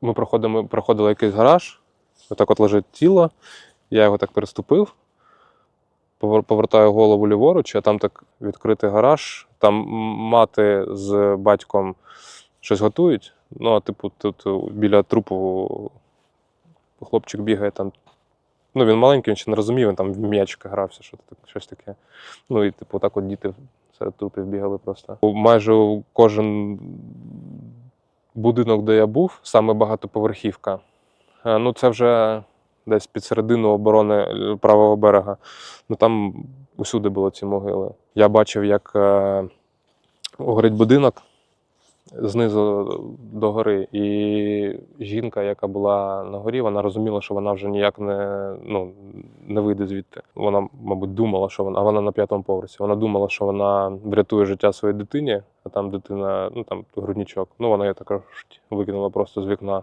ми проходимо, проходили якийсь гараж, отак от лежить тіло, я його так переступив, повертаю голову ліворуч, а там так відкритий гараж, там мати з батьком щось готують. Ну, а типу, тут біля трупу хлопчик бігає там. Ну, він маленький, він ще не розумів, він там в м'ячика грався, що щось таке. Ну і типу, так от діти серед трупів бігали просто. Майже кожен будинок, де я був, саме багатоповерхівка. Е, Ну, це вже десь під середину оборони е, правого берега. Ну там усюди були ці могили. Я бачив, як е, горить будинок знизу до гори, і жінка, яка була на горі, вона розуміла, що вона вже ніяк не, ну, не вийде звідти. Вона, мабуть, думала, що вона, а вона на п'ятому поверсі. Вона думала, що вона врятує життя своїй дитині, а там дитина, ну там грудничок. Ну вона її також викинула просто з вікна.